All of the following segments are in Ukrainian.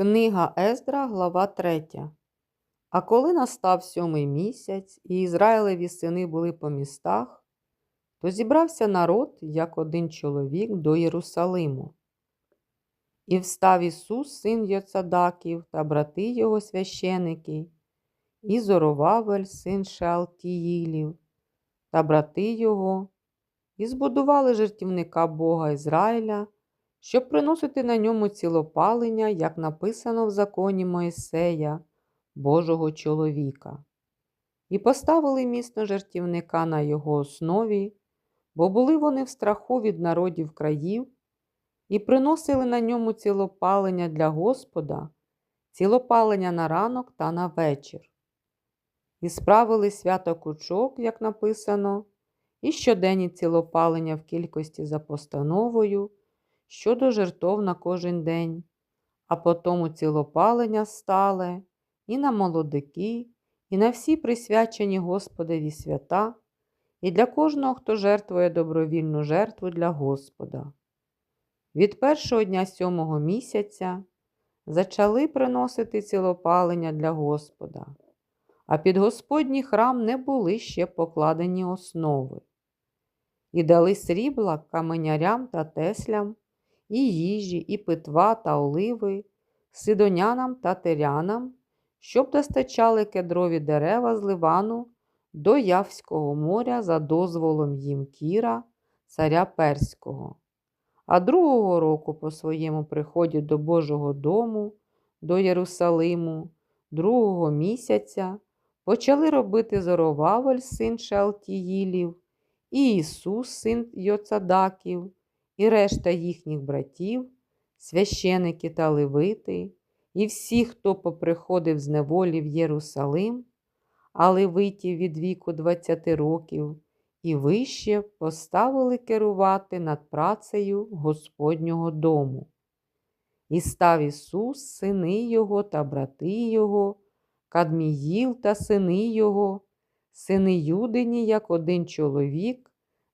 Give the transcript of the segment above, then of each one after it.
Книга Ездра, глава 3. А коли настав сьомий місяць, і Ізраїлеві сини були по містах, то зібрався народ, як один чоловік, до Єрусалиму. І встав Ісус, син Йоцадаків, та брати його священики, і Зоровавель, син Шеалтіїлів, та брати його, і збудували жертівника Бога Ізраїля, щоб приносити на ньому цілопалення, як написано в законі Моїсея, Божого чоловіка. І поставили місно жертівника на його основі, бо були вони в страху від народів країв, і приносили на ньому цілопалення для Господа, цілопалення на ранок та на вечір. І справили свято кучок, як написано, і щоденні цілопалення в кількості за постановою щодо жертов на кожен день, а потому цілопалення стале і на молодики, і на всі присвячені Господові свята, і для кожного, хто жертвує добровільну жертву для Господа. Від першого дня сьомого місяця зачали приносити цілопалення для Господа, а під Господній храм не були ще покладені основи. І дали срібла каменярям та теслям, і їжі, і питва та оливи, сидонянам та терянам, щоб достачали кедрові дерева з Ливану до Явського моря за дозволом їм Кіра, царя Перського. А другого року по своєму приході до Божого дому, до Єрусалиму, другого місяця, почали робити Зоровавель, син Шеалтіїлів, і Ісус, син Йоцадаків, і решта їхніх братів, священики та левити, і всі, хто поприходив з неволі в Єрусалим, а левитів від віку 20 років, і вище поставили керувати над працею Господнього дому. І став Ісус, сини Його та брати Його, Кадміїл та сини Його, сини Юдині, як один чоловік,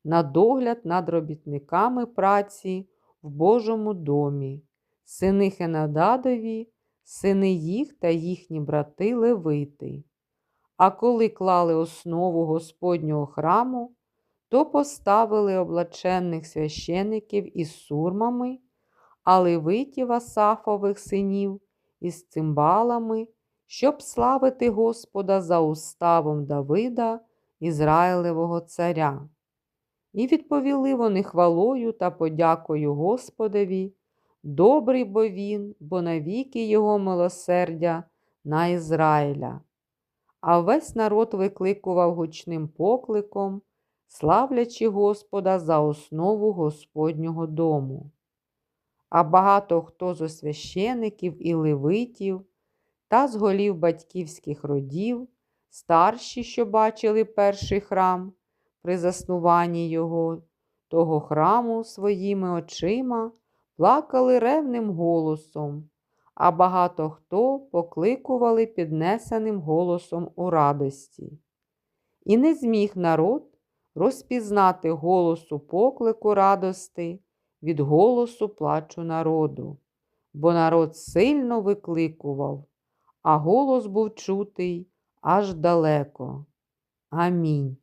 на догляд над робітниками праці в Божому домі, сини Хенададові, сини їх та їхні брати Левити. А коли клали основу Господнього храму, то поставили облачених священиків із сурмами, а левитів Асафових синів із цимбалами, щоб славити Господа за уставом Давида, Ізраїлевого царя. І відповіли вони хвалою та подякою Господові, добрий бо він, бо навіки його милосердя на Ізраїля. А весь народ викликував гучним покликом, славлячи Господа за основу Господнього дому. А багато хто з священиків і левитів та з голів батьківських родів, старші, що бачили перший храм, при заснуванні його, того храму своїми очима плакали ревним голосом, а багато хто покликували піднесеним голосом у радості. І не зміг народ розпізнати голосу поклику радости від голосу плачу народу, бо народ сильно викликував, а голос був чутий аж далеко. Амінь.